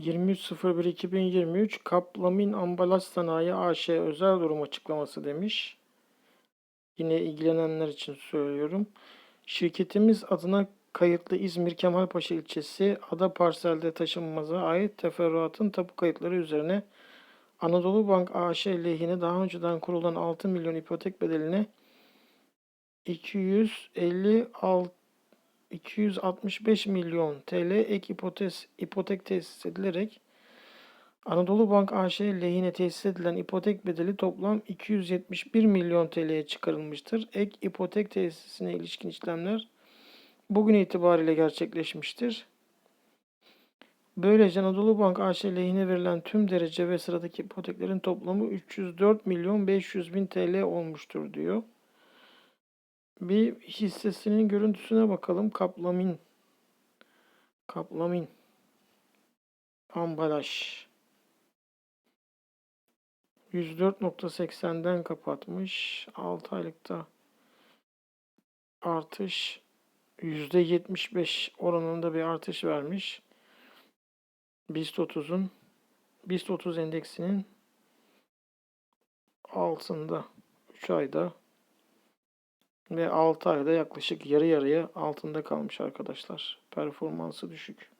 23.01.2023 Kaplamin Ambalaj Sanayi AŞ özel durum açıklaması demiş. Yine ilgilenenler için söylüyorum. Şirketimiz adına kayıtlı İzmir Kemalpaşa ilçesi Ada Parselde taşınmaza ait teferruatın tapu kayıtları üzerine Anadolu Bank AŞ lehine daha önceden kurulan 6 milyon ipotek bedeline 256 265 milyon TL ek ipotes, ipotek tesis edilerek Anadolu Bank AŞ lehine tesis edilen ipotek bedeli toplam 271 milyon TL'ye çıkarılmıştır. Ek ipotek tesisine ilişkin işlemler bugün itibariyle gerçekleşmiştir. Böylece Anadolu Bank AŞ lehine verilen tüm derece ve sıradaki ipoteklerin toplamı 304 milyon 500 bin TL olmuştur diyor. Bir hissesinin görüntüsüne bakalım. Kaplamin. Kaplamin. Ambalaj. 104.80'den kapatmış. 6 aylıkta artış %75 oranında bir artış vermiş. BIST 30'un BIST 30 endeksinin altında 3 ayda ve 6 ayda yaklaşık yarı yarıya altında kalmış arkadaşlar. Performansı düşük.